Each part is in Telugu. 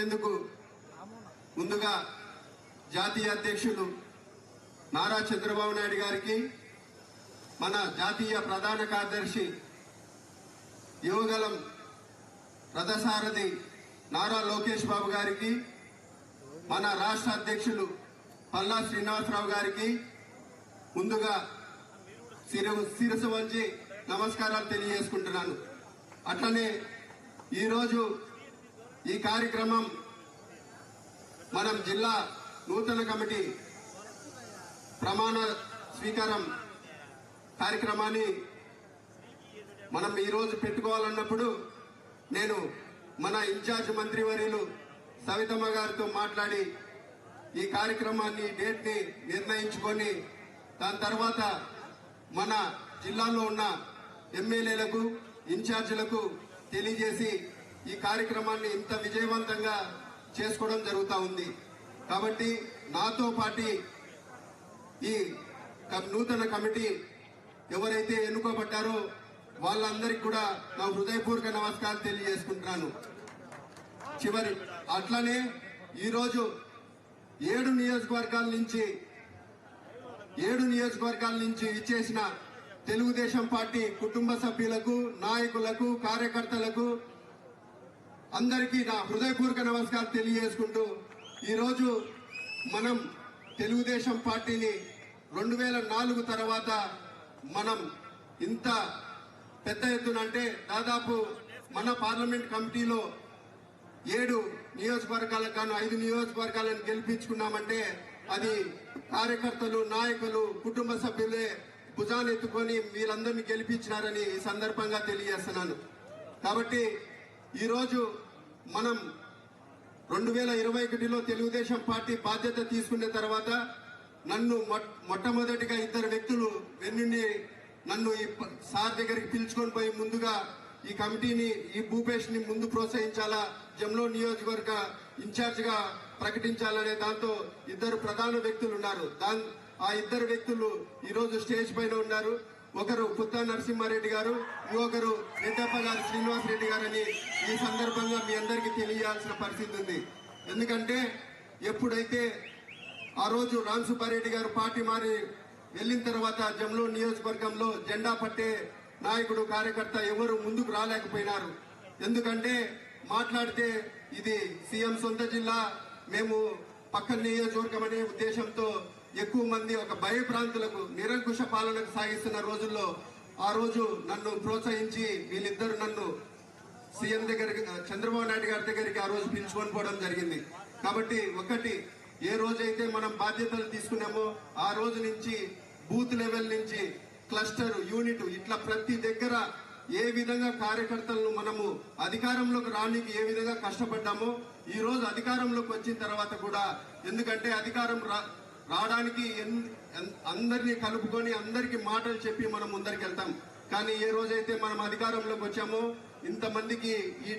చేసుకునేందుకు ముందుగా జాతీయ అధ్యక్షులు నారా చంద్రబాబు నాయుడు గారికి మన జాతీయ ప్రధాన కార్యదర్శి యువగలం రథసారథి నారా లోకేష్ బాబు గారికి మన రాష్ట్ర అధ్యక్షులు పల్లా శ్రీనివాసరావు గారికి ముందుగా శిర శిరసు వంచి నమస్కారాలు తెలియజేసుకుంటున్నాను. అట్లనే ఈరోజు ఈ కార్యక్రమం మనం జిల్లా నూతన కమిటీ ప్రమాణ స్వీకారం కార్యక్రమాన్ని మనం ఈరోజు పెట్టుకోవాలన్నప్పుడు నేను మన ఇన్ఛార్జ్ మంత్రివర్యులు సవితమ్మ గారితో మాట్లాడి ఈ కార్యక్రమాన్ని డేట్ని నిర్ణయించుకొని దాని తర్వాత మన జిల్లాలో ఉన్న ఎమ్మెల్యేలకు ఇన్ఛార్జీలకు తెలియజేసి ఈ కార్యక్రమాన్ని ఇంత విజయవంతంగా చేసుకోవడం జరుగుతూ ఉంది. కాబట్టి నాతో పాటి ఈ నూతన కమిటీ ఎవరైతే ఎన్నుకోబడ్డారో వాళ్ళందరికీ కూడా నా హృదయపూర్వక నమస్కారం తెలియజేసుకుంటున్నాను. చివరి అట్లనే ఈరోజు ఏడు నియోజకవర్గాల నుంచి ఏడు నియోజకవర్గాల నుంచి ఇచ్చేసిన తెలుగుదేశం పార్టీ కుటుంబ సభ్యులకు నాయకులకు కార్యకర్తలకు అందరికీ నా హృదయపూర్వక నమస్కారం తెలియజేసుకుంటూ ఈరోజు మనం తెలుగుదేశం పార్టీని రెండు వేల నాలుగు తర్వాత మనం ఇంత పెద్ద ఎత్తున అంటే దాదాపు మన పార్లమెంట్ కమిటీలో ఏడు నియోజకవర్గాలకు గాను ఐదు నియోజకవర్గాలను గెలిపించుకున్నామంటే అది కార్యకర్తలు నాయకులు కుటుంబ సభ్యులే భుజాన్ని ఎత్తుకొని వీళ్ళందరినీ గెలిపించినారని ఈ సందర్భంగా తెలియజేస్తున్నాను. కాబట్టి ఈరోజు మనం రెండు వేల ఇరవై ఒకటిలో తెలుగుదేశం పార్టీ బాధ్యత తీసుకున్న తర్వాత నన్ను మొట్టమొదటిగా ఇద్దరు వ్యక్తులు వెన్నుండి నన్ను ఈ సార్ దగ్గరికి పిలుచుకొని పోయి ముందుగా ఈ కమిటీని ఈ భూపేష్ని ముందు ప్రోత్సహించాలా జమ్లో నియోజకవర్గ ఇన్ఛార్జ్గా ప్రకటించాలనే దాంతో ఇద్దరు ప్రధాన వ్యక్తులు ఉన్నారు. దాని ఆ ఇద్దరు వ్యక్తులు ఈరోజు స్టేజ్ పైన ఉన్నారు. ఒకరు పుత్త నరసింహారెడ్డి గారు ఇంకొకరు నిద్దప్ప గారు శ్రీనివాస్ రెడ్డి గారని ఈ సందర్భంగా మీ అందరికీ తెలియాల్సిన పరిస్థితి ఉంది. ఎందుకంటే ఎప్పుడైతే ఆ రోజు రామ్ సుబ్బారెడ్డి గారు పార్టీ మారి వెళ్ళిన తర్వాత జమ్లో నియోజకవర్గంలో జెండా పట్టే నాయకుడు కార్యకర్త ఎవరు ముందుకు రాలేకపోయినారు. ఎందుకంటే మాట్లాడితే ఇది సీఎం సొంత జిల్లా మేము పక్కన నియోజకవర్గం అనే ఉద్దేశంతో ఎక్కువ మంది ఒక భయభ్రాంతులకు నిరంకుశ పాలనకు సాగిస్తున్న రోజుల్లో ఆ రోజు నన్ను ప్రోత్సహించి వీళ్ళిద్దరు నన్ను సీఎం దగ్గరికి చంద్రబాబు నాయుడు గారి దగ్గరికి ఆ రోజు పిలుచుకొని పోవడం జరిగింది. కాబట్టి ఒకటి ఏ రోజైతే మనం బాధ్యతలు తీసుకున్నామో ఆ రోజు నుంచి బూత్ లెవెల్ నుంచి క్లస్టర్ యూనిట్ ఇట్లా ప్రతి దగ్గర ఏ విధంగా కార్యకర్తలను మనము అధికారంలోకి రానికి ఏ విధంగా కష్టపడ్డామో ఈ రోజు అధికారంలోకి వచ్చిన తర్వాత కూడా ఎందుకంటే అధికారం రా రావడానికి ఎన్- అందరినీ కలుపుకొని అందరికి మాటలు చెప్పి మనం ముందరికి వెళ్తాం కానీ ఏ రోజైతే మనం అధికారంలోకి వచ్చామో ఇంతమందికి ఈ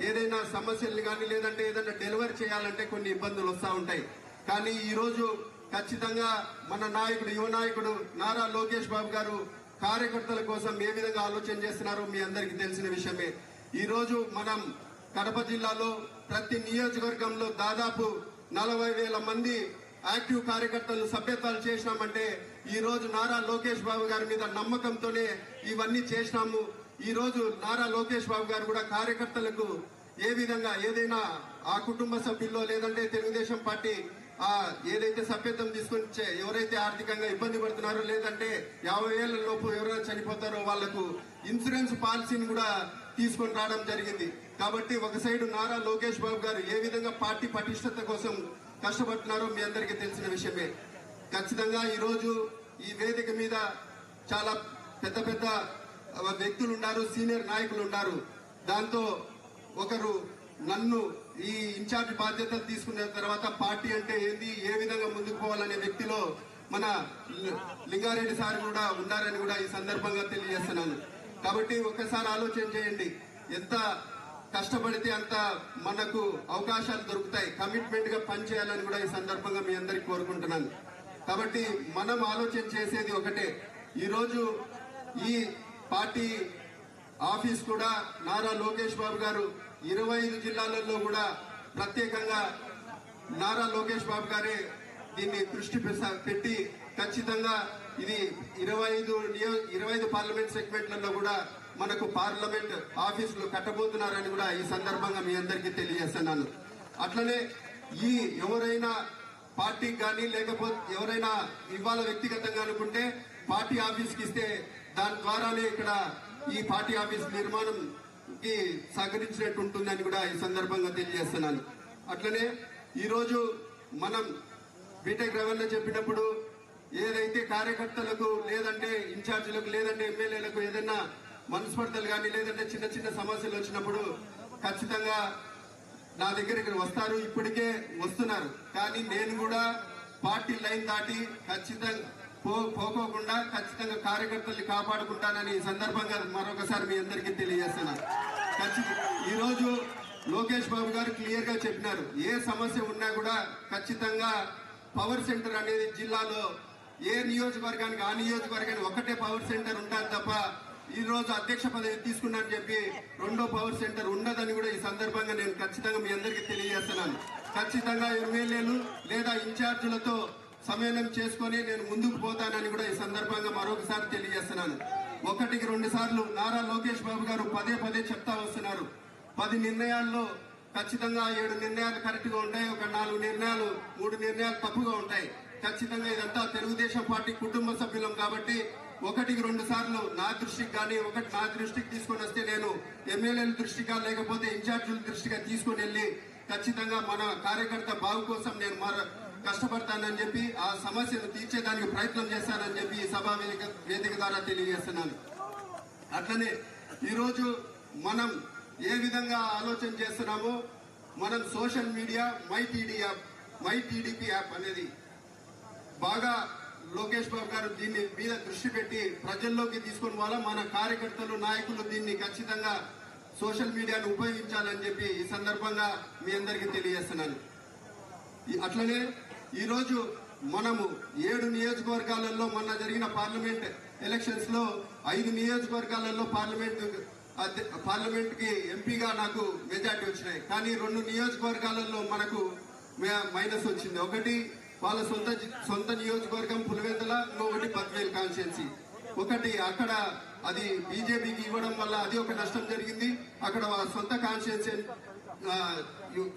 ఏదైనా సమస్యలు కానీ లేదంటే ఏదైనా డెలివరీ చేయాలంటే కొన్ని ఇబ్బందులు వస్తూ ఉంటాయి. కానీ ఈరోజు ఖచ్చితంగా మన నాయకుడు యువ నాయకుడు నారా లోకేష్ బాబు గారు కార్యకర్తల కోసం ఏ విధంగా ఆలోచన చేస్తున్నారో మీ అందరికీ తెలిసిన విషయమే. ఈరోజు మనం కడప జిల్లాలో ప్రతి నియోజకవర్గంలో దాదాపు నలభై వేల మంది యాక్టివ్ కార్యకర్తలు సభ్యత్వాలు చేసినామంటే ఈ రోజు నారా లోకేష్ బాబు గారి మీద నమ్మకంతోనే ఇవన్నీ చేసినాము. ఈ రోజు నారా లోకేష్ బాబు గారు కూడా కార్యకర్తలకు ఏ విధంగా ఏదైనా ఆ కుటుంబ సభ్యుల్లో లేదంటే తెలుగుదేశం పార్టీ ఆ ఏదైతే సభ్యత్వం తీసుకొని ఎవరైతే ఆర్థికంగా ఇబ్బంది పడుతున్నారో లేదంటే యాభై ఏళ్ళ లోపు ఎవరైనా చనిపోతారో వాళ్ళకు ఇన్సూరెన్స్ పాలసీని కూడా తీసుకొని రావడం జరిగింది. కాబట్టి ఒక సైడ్ నారా లోకేష్ బాబు గారు ఏ విధంగా పార్టీ పటిష్టత కోసం కష్టపడుతున్నారో. మీ అందరికీ తెలిసిన విషయమే. ఖచ్చితంగా ఈరోజు ఈ వేదిక మీద చాలా పెద్ద పెద్ద వ్యక్తులు ఉన్నారు సీనియర్ నాయకులు ఉన్నారు దాంతో ఒకరు నన్ను ఈ ఇన్ఛార్జ్ బాధ్యత తీసుకున్న తర్వాత పార్టీ అంటే ఏంది ఏ విధంగా ముందుకు పోవాలనే వ్యక్తిలో మన లింగారెడ్డి సార్ కూడా ఉన్నారని కూడా ఈ సందర్భంగా తెలియజేస్తున్నాను. కాబట్టి ఒక్కసారి ఆలోచన చేయండి. ఎంత కష్టపడితే అంత మనకు అవకాశాలు దొరుకుతాయి. కమిట్మెంట్గా పనిచేయాలని కూడా ఈ సందర్భంగా మీ అందరికి కోరుకుంటున్నాను. కాబట్టి మనం ఆలోచన చేసేది ఒకటే. ఈరోజు ఈ పార్టీ ఆఫీస్ కూడా నారా లోకేష్ బాబు గారు ఇరవై ఐదు జిల్లాలలో కూడా ప్రత్యేకంగా నారా లోకేష్ బాబు గారే దీన్ని దృష్టి పెట్టి ఖచ్చితంగా ఇది ఇరవై ఐదు ఇరవై ఐదు పార్లమెంట్ సెగ్మెంట్లలో కూడా మనకు పార్లమెంట్ ఆఫీసులు కట్టబోతున్నారని కూడా ఈ సందర్భంగా మీ అందరికీ తెలియజేస్తున్నాను. అట్లనే ఈ ఎవరైనా పార్టీకి కానీ లేకపోతే ఎవరైనా ఇవాళ వ్యక్తిగతంగా అనుకుంటే పార్టీ ఆఫీస్కి ఇస్తే దాని ద్వారానే ఇక్కడ ఈ పార్టీ ఆఫీస్ నిర్మాణం కి సహకరించినట్టు ఉంటుందని కూడా ఈ సందర్భంగా తెలియజేస్తున్నాను. అట్లనే ఈరోజు మనం బీటెక్ రవణ చెప్పినప్పుడు ఏదైతే కార్యకర్తలకు లేదంటే ఇన్ఛార్జీలకు లేదంటే ఎమ్మెల్యేలకు ఏదైనా మనస్పర్ధలు కానీ లేదంటే చిన్న చిన్న సమస్యలు వచ్చినప్పుడు ఖచ్చితంగా నా దగ్గరికి వస్తారు ఇప్పటికే వస్తున్నారు. కానీ నేను కూడా పార్టీ లైన్ దాటి ఖచ్చితంగా పోకోకుండా ఖచ్చితంగా కార్యకర్తల్ని కాపాడుకుంటానని ఈ సందర్భంగా మరొకసారి మీ అందరికీ తెలియజేస్తున్నాను ఖచ్చితంగా ఈరోజు లోకేష్ బాబు గారు క్లియర్గా చెప్పినారు. ఏ సమస్య ఉన్నా కూడా ఖచ్చితంగా పవర్ సెంటర్ అనేది జిల్లాలో ఏ నియోజకవర్గానికి ఆ నియోజకవర్గానికి ఒకటే పవర్ సెంటర్ ఉంటుంది తప్ప ఈ రోజు అధ్యక్ష పదవి తీసుకున్నానని చెప్పి రెండో పవర్ సెంటర్ ఉండదని కూడా ఈ సందర్భంగా నేను ఖచ్చితంగా మీ అందరికీ తెలియజేస్తున్నాను. ఖచ్చితంగా ఎమ్మెల్యేలు లేదా ఇన్ఛార్జీలతో సమన్వయం చేసుకొని నేను ముందుకు పోతానని కూడా ఈ సందర్భంగా మరొకసారి తెలియజేస్తున్నాను. ఒకటికి రెండు సార్లు నారా లోకేష్ బాబు గారు పదే పదే చెప్తా వస్తున్నారు. పది నిర్ణయాల్లో ఖచ్చితంగా ఏడు నిర్ణయాలు కరెక్ట్గా ఉంటాయి ఒక నాలుగు నిర్ణయాలు మూడు నిర్ణయాలు తప్పుగా ఉంటాయి. ఖచ్చితంగా ఇదంతా తెలుగుదేశం పార్టీ కుటుంబ సభ్యులం కాబట్టి ఒకటికి రెండు సార్లు నా దృష్టికి కానీ ఒకటి నా దృష్టికి తీసుకొని వస్తే నేను ఎమ్మెల్యేల దృష్టిగా లేకపోతే ఇన్ఛార్జీల దృష్టిగా తీసుకొని వెళ్ళి ఖచ్చితంగా మన కార్యకర్త బాగు కోసం నేను మర కష్టపడతానని చెప్పి ఆ సమస్యను తీర్చేదానికి ప్రయత్నం చేస్తానని చెప్పి ఈ సభా వేదిక వేదిక ద్వారా తెలియజేస్తున్నాను. అట్లనే ఈరోజు మనం ఏ విధంగా ఆలోచన చేస్తున్నామో మనం social media my TD app my TDP app అనేది బాగా లోకేష్ బాబు గారు దీన్ని మీద దృష్టి పెట్టి ప్రజల్లోకి తీసుకుని వాళ్ళ మన కార్యకర్తలు నాయకులు దీన్ని ఖచ్చితంగా సోషల్ మీడియాను ఉపయోగించాలని చెప్పి ఈ సందర్భంగా మీ అందరికీ తెలియజేస్తున్నాను. ఈ- అట్లనే ఈరోజు మనము ఏడు నియోజకవర్గాలలో మొన్న జరిగిన పార్లమెంట్ ఎలక్షన్స్లో ఐదు నియోజకవర్గాలలో పార్లమెంట్ పార్లమెంట్కి ఎంపీగా నాకు మెజార్టీ వచ్చినాయి. కానీ రెండు నియోజకవర్గాలలో మనకు మైనస్ వచ్చింది. ఒకటి వాళ్ళ సొంత సొంత నియోజకవర్గం పులివెందుల ఇంకొకటి బద్వేల్ కాన్స్టిట్యున్సీ. ఒకటి అక్కడ అది బీజేపీకి ఇవ్వడం వల్ల అది ఒక నష్టం జరిగింది. అక్కడ వాళ్ళ సొంత కాన్స్టిట్యున్సీ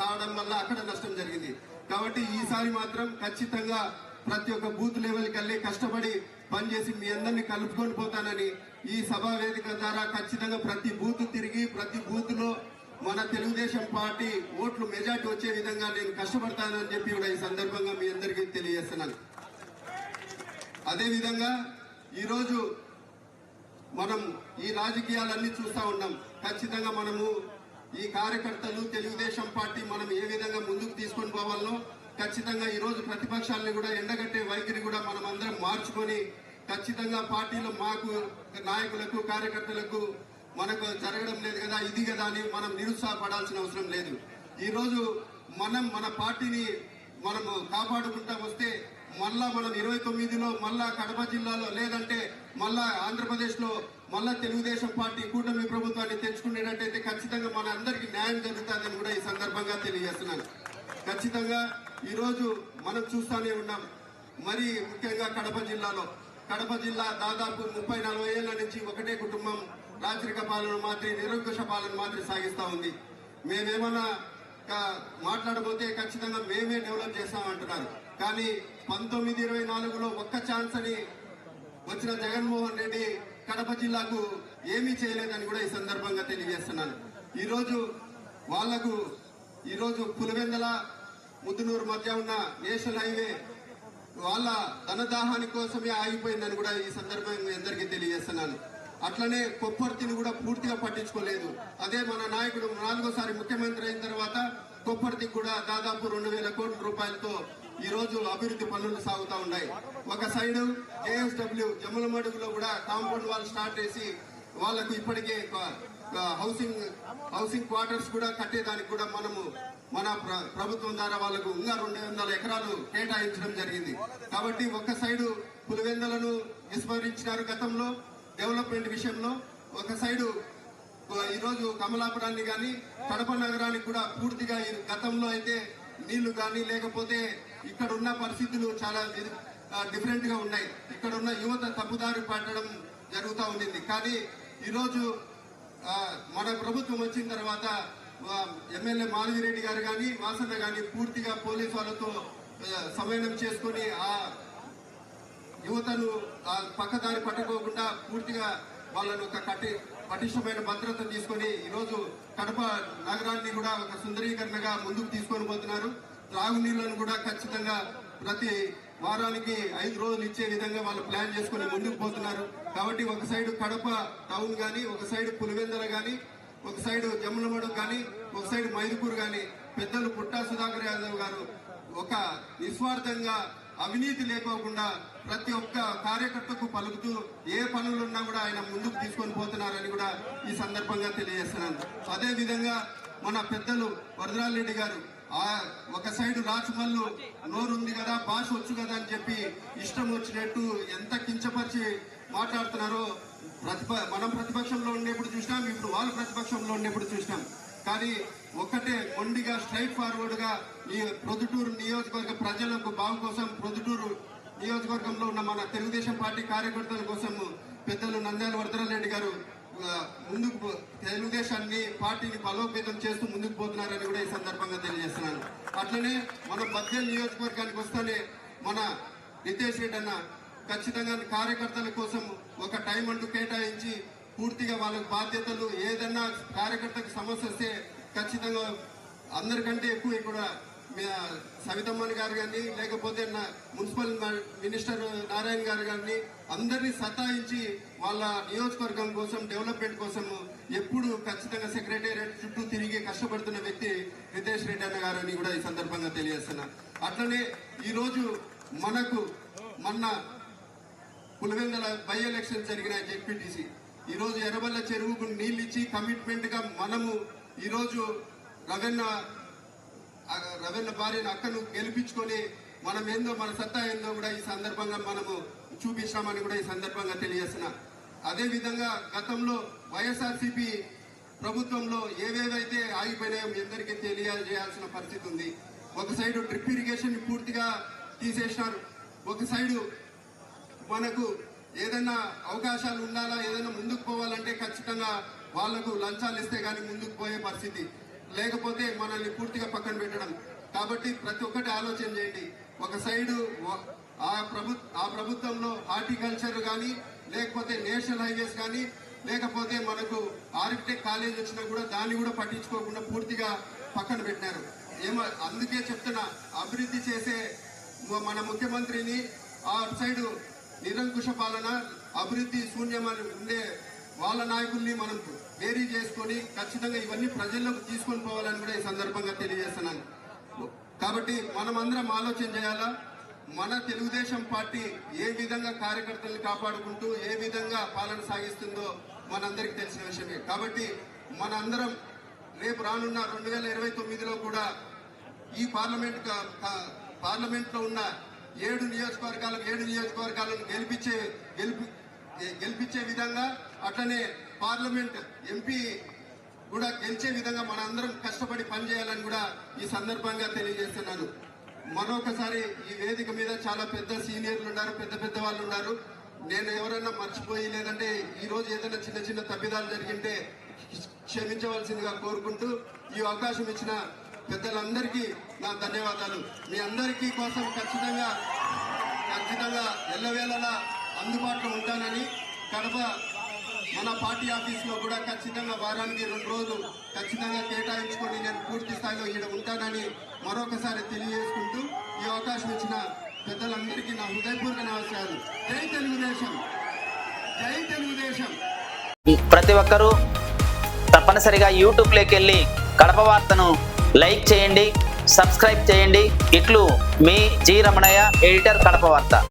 కావడం వల్ల అక్కడ నష్టం జరిగింది. కాబట్టి ఈసారి మాత్రం ఖచ్చితంగా ప్రతి ఒక్క బూత్ లెవెల్ కల్లి కష్టపడి పనిచేసి మీ అందరినీ కలుపుకొని పోతానని ఈ సభా వేదిక ద్వారా ఖచ్చితంగా ప్రతి బూత్ తిరిగి ప్రతి బూత్లో మన తెలుగుదేశం పార్టీ ఓట్లు మెజార్టీ వచ్చే విధంగా నేను కష్టపడతానని చెప్పి కూడా ఈ సందర్భంగా మీ అందరికీ తెలియజేస్తున్నాను. అదేవిధంగా ఈరోజు మనం ఈ రాజకీయాలన్నీ చూస్తా ఉన్నాం. ఖచ్చితంగా మనము ఈ కార్యకర్తలు తెలుగుదేశం పార్టీ మనం ఏ విధంగా ముందుకు తీసుకొని పోవాలో ఖచ్చితంగా ఈ రోజు ప్రతిపక్షాలని కూడా ఎండగట్టే వైఖరి కూడా మనం అందరం మార్చుకొని ఖచ్చితంగా పార్టీలో మాకు నాయకులకు కార్యకర్తలకు మనకు జరగడం లేదు కదా ఇది కదా అని మనం నిరుత్సాహపడాల్సిన అవసరం లేదు. ఈరోజు మనం మన పార్టీని మనము కాపాడుకుంటా వస్తే మళ్ళా మనం ఇరవై తొమ్మిదిలో మళ్ళా కడప జిల్లాలో లేదంటే మళ్ళా ఆంధ్రప్రదేశ్లో మళ్ళా తెలుగుదేశం పార్టీ కూటమి ప్రభుత్వాన్ని తెచ్చుకునేటట్టయితే ఖచ్చితంగా మన అందరికీ న్యాయం జరుగుతుందని కూడా ఈ సందర్భంగా తెలియజేస్తున్నాను. ఖచ్చితంగా ఈరోజు మనం చూస్తానే ఉన్నాం. మరి ముఖ్యంగా కడప జిల్లాలో. కడప జిల్లా దాదాపు ముప్పై నలభై ఏళ్ళ నుంచి ఒకటే కుటుంబం. రాచరిక పాలన మాత్రం నిరంకుశ పాలన మాత్రం సాగిస్తా ఉంది. మేమేమన్నా మాట్లాడబోతే ఖచ్చితంగా మేమే డెవలప్ చేస్తామంటున్నారు. కానీ పంతొమ్మిది ఇరవై నాలుగులో ఒక్క ఛాన్స్ అని వచ్చిన జగన్మోహన్ రెడ్డి కడప జిల్లాకు ఏమీ చేయలేదని కూడా ఈ సందర్భంగా తెలియజేస్తున్నాను. ఈరోజు వాళ్ళకు ఈరోజు పులివెందల ముద్దునూరు మధ్య ఉన్న నేషనల్ హైవే వాళ్ళ ధనదాహాని కోసమే ఆగిపోయిందని కూడా ఈ సందర్భంగా అందరికీ తెలియజేస్తున్నాను. అట్లనే కొప్పర్తిని కూడా పూర్తిగా పట్టించుకోలేదు. అదే మన నాయకుడు నాలుగోసారి ముఖ్యమంత్రి అయిన తర్వాత కొప్పర్తికి కూడా దాదాపు రెండు వేల కోట్ల రూపాయలతో ఈ రోజు అభివృద్ధి పనులు సాగుతా ఉన్నాయి. ఒక సైడ్ జేఎస్డబ్ల్యూ జమ్మలమడుగులో కూడా కాంపౌండ్ వాల్ స్టార్ట్ చేసి వాళ్ళకు ఇప్పటికే హౌసింగ్ హౌసింగ్ క్వార్టర్స్ కూడా కట్టేదానికి కూడా మనము మన ప్రభుత్వం ద్వారా వాళ్ళకు ఇంకా రెండు వందల ఎకరాలు కేటాయించడం జరిగింది. కాబట్టి ఒక సైడు పులివెందులను విస్మరించినారు గతంలో. డెవలప్మెంట్ విషయంలో ఒక సైడు ఈరోజు కమలాపురాన్ని కానీ కడప నగరానికి కూడా పూర్తిగా ఈ గతంలో అయితే నీళ్ళు కానీ లేకపోతే ఇక్కడ ఉన్న పరిస్థితులు చాలా డిఫరెంట్గా ఉన్నాయి. ఇక్కడ ఉన్న యువత తప్పుదారి పట్టడం జరుగుతూ ఉండింది. కానీ ఈరోజు మన ప్రభుత్వం వచ్చిన తర్వాత ఎమ్మెల్యే మాధవిరెడ్డి గారు కానీ వాసన్న కానీ పూర్తిగా పోలీస్ వాళ్ళతో ఆ, సమన్వయం చేసుకొని ఆ యువతను ఆ పక్కదారి పట్టుకోకుండా పూర్తిగా వాళ్ళను ఒక కట్టి పటిష్టమైన భద్రత తీసుకొని ఈరోజు కడప నగరాన్ని కూడా ఒక సుందరీకరణగా ముందుకు తీసుకొని పోతున్నారు. త్రాగునీళ్ళను కూడా ఖచ్చితంగా ప్రతి వారానికి ఐదు రోజులు ఇచ్చే విధంగా వాళ్ళు ప్లాన్ చేసుకుని ముందుకు పోతున్నారు. కాబట్టి ఒక సైడ్ కడప టౌన్ కానీ ఒక సైడ్ పులివెందల కానీ ఒక సైడ్ జమ్ములమడు కానీ ఒక సైడ్ మైదుపూర్ కానీ పెద్దలు పుట్టా సుధాకర్ యాదవ్ గారు ఒక నిస్వార్థంగా అవినీతి లేకోకుండా ప్రతి ఒక్క కార్యకర్తకు పలుకుతూ ఏ పనులున్నా కూడా ఆయన ముందుకు తీసుకొని పోతున్నారని కూడా ఈ సందర్భంగా తెలియజేస్తున్నాను. అదే విధంగా మన పెద్దలు వరదరారెడ్డి గారు ఆ ఒక సైడు రాచమల్లు నోరుంది కదా భాష వచ్చు కదా అని చెప్పి ఇష్టం వచ్చినట్టు ఎంత కించపరిచి మాట్లాడుతున్నారో ప్రతిప మనం ప్రతిపక్షంలో ఉండేప్పుడు చూసినాం ఇప్పుడు వాళ్ళు ప్రతిపక్షంలో ఉండేప్పుడు చూసినాం. కానీ ఒక్కటే మొండిగా స్ట్రైట్ ఫార్వర్డ్గా ఈ ప్రొద్దుటూరు నియోజకవర్గ ప్రజలకు బాగు కోసం ప్రొద్దుటూరు నియోజకవర్గంలో ఉన్న మన తెలుగుదేశం పార్టీ కార్యకర్తల కోసం పెద్దలు నంద్యాల వరదరారెడ్డి గారు ముందుకు తెలుగుదేశాన్ని పార్టీని బలోపేతం చేస్తూ ముందుకు పోతున్నారని కూడా ఈ సందర్భంగా తెలియజేస్తున్నాను. అట్లనే మన బద్వేల్ నియోజకవర్గానికి వస్తేనే మన నితేష్ రెడ్డి అన్న ఖచ్చితంగా కార్యకర్తల కోసం ఒక టైం అంటూ కేటాయించి పూర్తిగా వాళ్ళ బాధ్యతలు ఏదన్నా కార్యకర్తకు సమస్య వస్తే ఖచ్చితంగా అందరికంటే ఎక్కువ ఇక్కడ సవితమ్మన్ గారు కానీ లేకపోతే నా మున్సిపల్ మినిస్టర్ నారాయణ గారు కానీ అందరినీ సతాయించి వాళ్ళ నియోజకవర్గం కోసం డెవలప్మెంట్ కోసం ఎప్పుడు ఖచ్చితంగా సెక్రటేరియట్ చుట్టూ తిరిగి కష్టపడుతున్న వ్యక్తి రితేష్ రెడ్డి అన్న గారు అని కూడా ఈ సందర్భంగా తెలియజేస్తున్నా. అట్లనే ఈరోజు మనకు మొన్న పులివెందల బై ఎలక్షన్ జరిగిన జెడ్పీటీసీ. ఈ రోజు ఎర్రబల్ల చెరువుకు నీళ్ళు ఇచ్చి కమిట్మెంట్గా మనము ఈరోజు రవెన్న ఆ రవెన్న భార్యను అక్కను గెలిపించుకొని మనం ఏందో మన సత్తా ఏందో కూడా ఈ సందర్భంగా మనము చూపించామని కూడా ఈ సందర్భంగా తెలియజేస్తున్నా. అదేవిధంగా గతంలో వైఎస్ఆర్సీపీ ప్రభుత్వంలో ఏవేవైతే ఆగిపోయినాయో మీ అందరికీ తెలియజేయాల్సిన పరిస్థితి ఉంది. ఒక సైడు డ్రిప్ ఇరిగేషన్ పూర్తిగా తీసేసినారు. ఒక సైడు మనకు ఏదైనా అవకాశాలు ఉండాలా ఏదైనా ముందుకు పోవాలంటే ఖచ్చితంగా వాళ్ళకు లంచాలు ఇస్తే కానీ ముందుకు పోయే పరిస్థితి. లేకపోతే మనల్ని పూర్తిగా పక్కన పెట్టడం. కాబట్టి ప్రతి ఒక్కటి ఆలోచన చేయండి. ఒక సైడు ఆ ప్రభు ఆ ప్రభుత్వంలో హార్టికల్చర్ కానీ లేకపోతే నేషనల్ హైవేస్ కానీ లేకపోతే మనకు ఆర్కిటెక్ట్ కాలేజ్ వచ్చినా కూడా దాన్ని కూడా పట్టించుకోకుండా పూర్తిగా పక్కన పెట్టినారు. ఏమో అందుకే చెప్తున్నా అభివృద్ధి చేసే మన ముఖ్యమంత్రిని ఆ సైడు నిరంకుశ పాలన అభివృద్ధి శూన్యమని ఉండే వాళ్ళ నాయకుల్ని మనం వేరీ చేసుకొని ఖచ్చితంగా ఇవన్నీ ప్రజల్లోకి తీసుకొని పోవాలని కూడా ఈ సందర్భంగా తెలియజేస్తున్నాను. కాబట్టి మనం అందరం ఆలోచన చేయాలా? మన తెలుగుదేశం పార్టీ ఏ విధంగా కార్యకర్తలను కాపాడుకుంటూ ఏ విధంగా పాలన సాగిస్తుందో మనందరికీ తెలిసిన విషయమే. కాబట్టి మనందరం రేపు రానున్న రెండు వేల ఇరవై తొమ్మిదిలో కూడా ఈ పార్లమెంట్ పార్లమెంట్లో పార్లమెంట్లో ఉన్న ఏడు నియోజకవర్గాలకు ఏడు నియోజకవర్గాలను గెలిపించే గెలిపి గెలిపించే విధంగా అట్లనే పార్లమెంట్ ఎంపీ కూడా గెలిచే విధంగా మన అందరం కష్టపడి పనిచేయాలని కూడా ఈ సందర్భంగా తెలియజేస్తున్నాను. మరొకసారి ఈ వేదిక మీద చాలా పెద్ద సీనియర్లు ఉన్నారు పెద్ద పెద్ద వాళ్ళు ఉన్నారు. నేను ఎవరైనా మర్చిపోయి లేదంటే ఈ రోజు ఏదైనా చిన్న చిన్న తప్పిదాలు జరిగింటే క్షమించవలసిందిగా కోరుకుంటూ ఈ అవకాశం ఇచ్చిన పెద్దలందరికీ నా ధన్యవాదాలు. మీ అందరికీ కోసం ఖచ్చితంగా ఖచ్చితంగా ఎల్లవేళలా అందుబాటులో ఉంటానని పార్టీ ఆఫీస్లో కూడా ఖచ్చితంగా వారానికి రెండు రోజులు ఖచ్చితంగా కేటాయించుకొని నేను పూర్తి స్థాయిలో ఈడ ఉంటానని మరొకసారి తెలియజేసుకుంటూ ఈ అవకాశం ఇచ్చిన పెద్దలందరికీ నా హృదయపూర్వక నమస్కారాలు. జై తెలుగుదేశం. జై తెలుగుదేశం. ప్రతి ఒక్కరూ తప్పనిసరిగా యూట్యూబ్లోకి వెళ్ళి కడప వార్తను లైక్ చేయండి సబ్స్క్రైబ్ చేయండి. ఇట్లు మీ జి రమణయ్య ఎడిటర్ కడప వార్త.